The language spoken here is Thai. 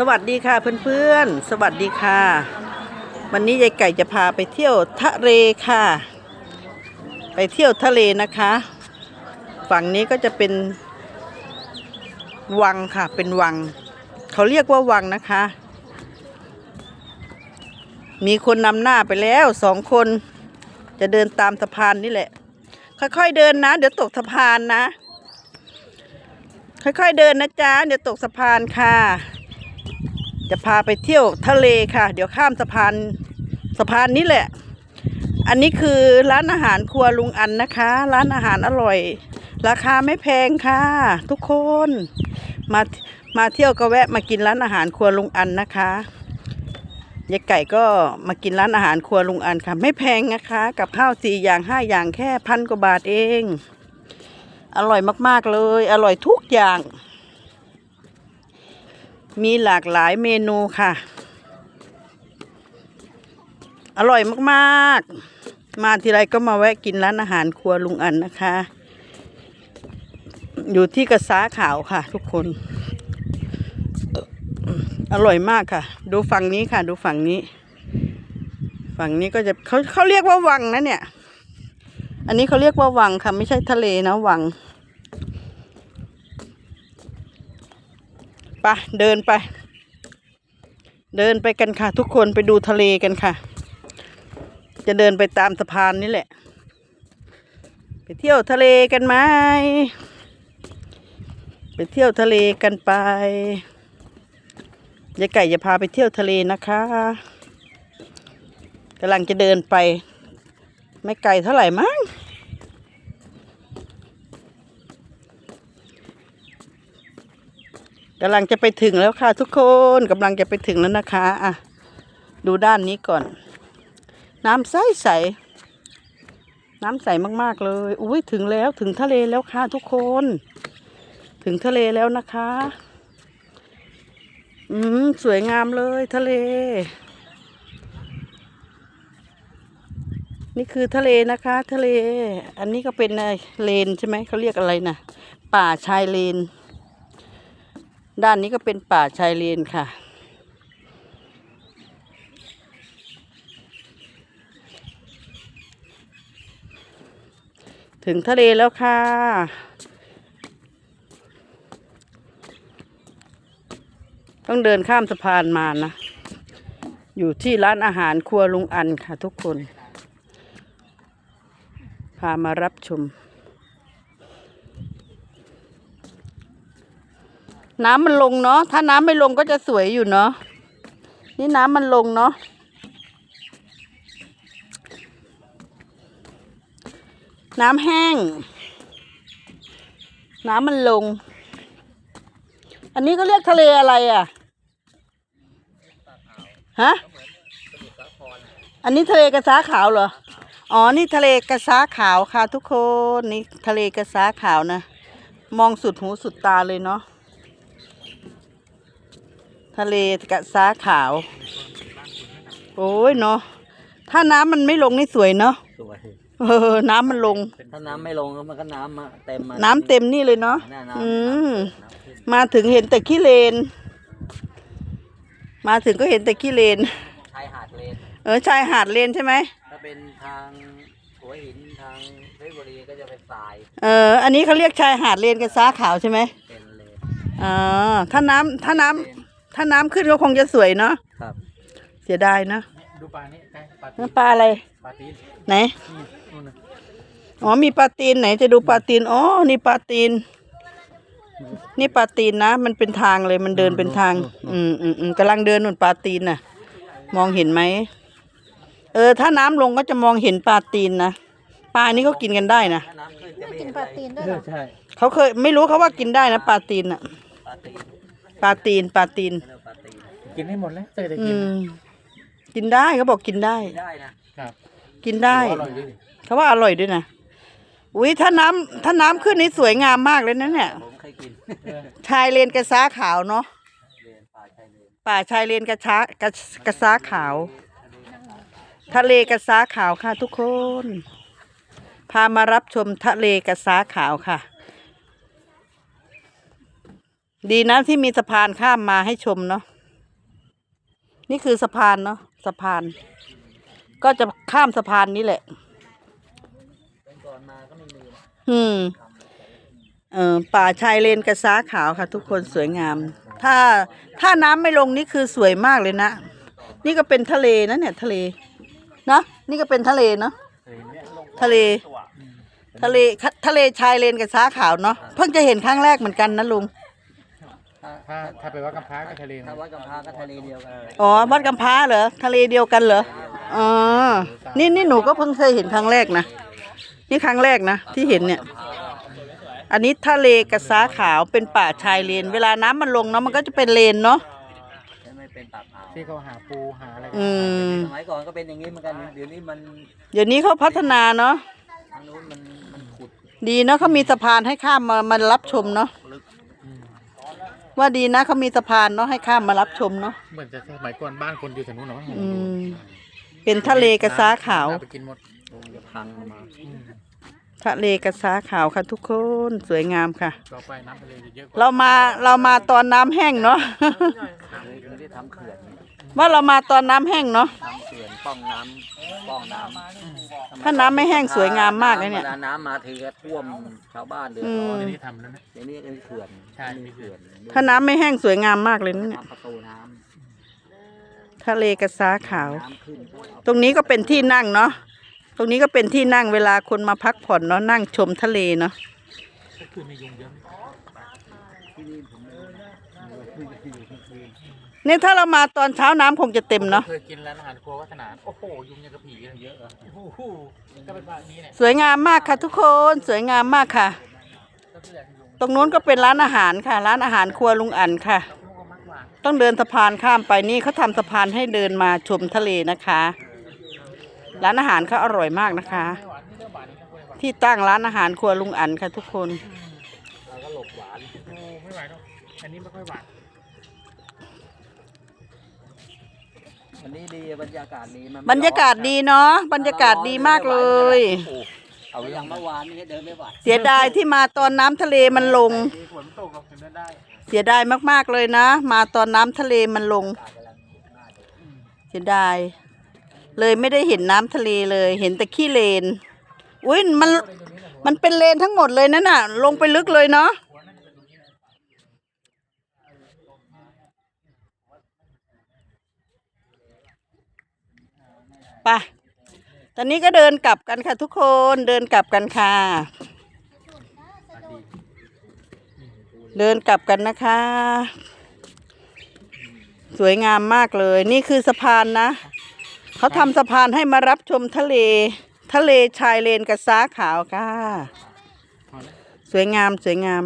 สวัสดีค่ะเพื่อนๆ สวัสดีค่ะ วันนี้ยายไก่จะพาไปเที่ยวทะเลค่ะ ไปเที่ยวทะเลนะคะ ฝั่งนี้ก็จะเป็นวังค่ะ เป็นวัง เขาเรียกว่าวังนะคะ มีคนนำหน้าไปแล้วสองคน จะเดินตามสะพานนี่แหละ ค่อยๆเดินนะ เดี๋ยวตกสะพานนะ ค่อยๆเดินนะจ๊ะ เดี๋ยวตกสะพานค่ะ จะพาไปเที่ยวทะเลค่ะ เดี๋ยวข้ามสะพานสะพานนี้แหละ อันนี้คือร้านอาหารครัวลุงอันนะคะ ร้านอาหารอร่อย ราคาไม่แพงค่ะ ทุกคนมามาเที่ยวก็แวะมากินร้านอาหารครัวลุงอันนะคะยายไก่ก็มากินร้านอาหารครัวลุงอันค่ะ ไม่แพงนะคะ กับข้าวสี่อย่างห้าอย่างแค่พันกว่าบาทเอง อร่อยมากๆเลย อร่อยทุกอย่าง มีหลากหลายเมนูค่ะ อร่อยมากๆ มาทีไรก็มาแวะกินร้านอาหารครัวลุงอันนะคะ อยู่ที่กระซ้าขาวค่ะ ทุกคน อร่อยมากค่ะ ดูฝั่งนี้ค่ะ ดูฝั่งนี้ ฝั่งนี้ก็จะเขาเขาเรียกว่าวังนะเนี่ย อันนี้เขาเรียกว่าวังค่ะ ไม่ใช่ทะเลนะวัง ไปเดินไป เดินไปกันค่ะ ทุกคนไปดูทะเลกันค่ะ จะเดินไปตามสะพานนี่แหละ ไปเที่ยวทะเลกันไหมไปเที่ยวทะเลกันไปยายไก่จะพาไปเที่ยวทะเลนะคะกำลังจะเดินไป ไม่ไกลเท่าไหร่มั้ง กำลังจะไปถึงแล้วค่ะ ทุกคนกำลังจะไปถึงแล้วนะคะ อะ ดูด้านนี้ก่อน น้ำใสใสน้ำใสมากๆเลย อุ้ยถึงแล้วถึงทะเลแล้วค่ะทุกคน ถึงทะเลแล้วนะคะ อืมสวยงามเลยทะเล นี่คือทะเลนะคะ ทะเล อันนี้ก็เป็นเลนใช่ไหมเขาเรียกอะไรนะป่าชายเลน ด้านนี้ก็เป็นป่าชายเลนค่ะ ถึงทะเลแล้วค่ะ ต้องเดินข้ามสะพานมานะ อยู่ที่ร้านอาหารครัวลุงอันค่ะทุกคน พามารับชม น้ำมันลงเนาะ ถ้าน้ำไม่ลงก็จะสวยอยู่เนาะ นี่น้ำมันลงเนาะ น้ำแห้ง น้ำมันลง อันนี้ก็เรียกทะเลอะไรอะ ฮะ อันนี้ทะเลกระซ้าขาวเหรอ อ๋อ นี่ทะเลกระซ้าขาวค่ะทุกคน นี่ทะเลกระซ้าขาวนะ มองสุดหูสุดตาเลยเนาะ ทะเลกระซ้าขาว โอ้ยเนาะถ้าน้ำมันไม่ลงนี่สวยเนาะสวยเออ น้ำมันลง ถ้าน้ำไม่ลงมันก็น้ำมาเต็มมาน้ำเต็มนี่เลยเนาะหน้าน้ำอืมน้ำขึ้นมาถึงเห็นแต่ขี้เลน มาถึงก็เห็นแต่ขี้เลน ชายหาดเลน เออชายหาดเลนใช่ไหมถ้าเป็นทางหัวหินทางเพชรบุรีก็จะเป็นทราย เออ อันนี้เขาเรียกชายหาดเลนกับซ้าขาวใช่ไหมเป็นเลนอ๋อถ้าน้ำถ้าน้ำ ถ้าน้ำขึ้นก็คงจะสวยเนาะครับ เสียดายเนาะดูปลานี่ใกล้ปลาตีนั่นปลาอะไร ปลาตีนไหนนู่นน่ะอ๋อมีปลาตีนไหนจะดูปลาตีนอ๋อนี่ปลาตีน นี่ปลาตีนนะ มันเป็นทางเลยมันเดินเป็นทาง อืมอืมอืมกำลังเดินนุ่นปลาตีนน่ะ มองเห็นไหมเออ ถ้าน้ำลงก็จะมองเห็นปลาตีนนะปลานี้เขากินกันได้นะถ้าน้ำขึ้นจะไม่กิเห็นนปอะลาไรตีนด้วยเหรอ ใช่เขาเคยไม่รู้เขาว่ากินได้นะปลาตีนอะปลาตีน ปลาตีนปลาตีนเรียกว่าปลาตีน กินให้หมดแล้วเจอแต่อืกินม กินได้เขาบอกกินได้ ได้นะครับกินได้ อร่อยดีเขาว่าอร่อยด้วยนะ อุ้ยถ้าน้ำถ้าน้ำขึ้นนี่สวยงามมากเลยนะเนี่ย ผมเคยกินชายเลนกระซ้าขาวเนาะเลนป่าชายเลนป่าชายเลนกระช้ากระกระซ้าขาว ทะเลกระซ้าขาวค่ะทุกคน พามารับชมทะเลกระซ้าขาวค่ะ ดีนะที่มีสะพานข้ามมาให้ชมเนาะนี่คือสะพานเนาะสะพาน ก็จะข้ามสะพานนี้แหละเป็นก่อนมาก็ไม่มีนะอืมเออป่าชายเลนกระซ้าขาวค่ะ ทุกคนสวยงาม ถ้าถ้าน้ำไม่ลงนี่คือสวยมากเลยนะ นี่ก็เป็นทะเลนะเนี่ยทะเลนะนี่ก็เป็นทะเลเนาะทะเล ทะเลทะเลชายเลนกระซ้าขาวเนาะเพิ่งจะเห็นครั้งแรกเหมือนกันนะลุง ถ้าถ้าถ้าไปวัดกำพร้าก็ทะเลถ้าวัดกำพร้าก็ทะเลเดียวกันเลยอ๋อวัดกำพร้าเหรอทะเลเดียวกันเหรออ๋อนี่นี่หนูก็เพิ่งเคยเห็นครั้งแรกนะนี่ครั้งแรกนะที่เห็นเนี่ย อันนี้ทะเลกระซ้าขาวเป็นป่าชายเลน เวลาน้ำมันลงเนาะมันก็จะเป็นเลนเนาะจะไม่เป็นปากอ่าวที่เขาหาปูหาอะไรกันอืมสมัยก่อนก็เป็นอย่างนี้เหมือนกันเดี๋ยวนี้มันเดี๋ยวนี้เขาพัฒนาเนาะทางนู้นมันมันขุดดีเนาะเขามีสะพานให้ข้ามมามารับชมเนาะลึก ว่าดีนะเขามีสะพานเนาะให้ข้ามมารับชมเนาะ เหมือนจะสมัยก่อนบ้านคนอยู่แถวนู้นเนาะอืม เป็นทะเลกระซ้าขาวน่ไปกินหมดคงจะพังมาอืมทะเลกระซ้าขาวค่ะทุกคนสวยงามค่ะ ต่อไปน้ำทะเลจะเยอะกว่าเรามาเรามาตอนน้ำแห้งเนาะ ไม่ได้ทำเขื่อนว่าเรามาตอนน้ำแห้งเนาะ ทำเขื่อนป้องน้ำป้องน้ำ ถ้าน้ำไม่แห้งสวยงามมากเลยเนี่ย วลาน้ำมาทีก็ท่วมชาวบ้านเดือดร้อนอืมเดี๋ยวนี้ทำแล้วนะเดี๋ยวนี้ก็มีเขื่อนใช่ มีเขื่อนถ้าน้ำไม่แห้งสวยงามมากเลยนะเนี่ยทำประตูน้ทะเลกระซ้าขาวำน้ำขึ้นก็เอาตรงนี้ก็เป็นที่นั่งเนาะ ตรงนี้ก็เป็นที่นั่งเวลาคนมาพักผ่อนเนาะนั่งชมทะเลเนาะ ก็คือในยุงเยอะที่ นี่ผมไม่รู้นะเนี่ยถ้าเรามาตอนเช้าน้ำคงจะเต็มเนาะเคยกินร้านอาหารครัววัฒนาโอ้โหยุงยังกระผีเลยเยอะอะโอ้โหก็เป็นแบบนี้เนี่ยสวยงามมากค่ะทุกคนสวยงามมากค่ะก็คืออย่างยุงตรงนู้นก็เป็นร้านอาหารค่ะ ร้านอาหารครัวลุงอันค่ะลูกก็มักหวานต้องเดินสะพานข้ามไปนี่เขาทำสะพานให้เดินมาชมทะเลนะคะ ร้านอาหารเขาอร่อยมากนะคะไม่หวานนี่เริ่มหวานนี่นะคนหวานที่ตั้งร้านอาหารครัวลุงอันค่ะทุกคน ไม่ไหวหรอกอันนี้ไม่ค่อยหวานวันนี้ดีบรรยากาศดีมันบรรยากาศดีเนาะบรรยากาศดีมากเลย เอาอย่างเมื่อวานนี้เดินไม่ไหวเสียดายที่มาตอนน้ำทะเลมันลง มีฝนตกเราถึงเดินได้เสียดายมากๆเลยนะ มาตอนน้ำทะเลมันลง เสียดาย เลยไม่ได้เห็นน้ำทะเลเลย เห็นแต่ขี้เลน อุ้ยมันมันเป็นเลนทั้งหมดเลยนั่นน่ะ ลงไปลึกเลยเนาะ ไปตอนนี้ก็เดินกลับกันค่ะทุกคนเดินกลับกันค่ะ เดินกลับกันนะคะ สวยงามมากเลยนี่คือสะพานนะ เขาทำสะพานให้มารับชมทะเล ทะเลชายเลนกระซ้าขาวค่ะ สวยงามสวยงาม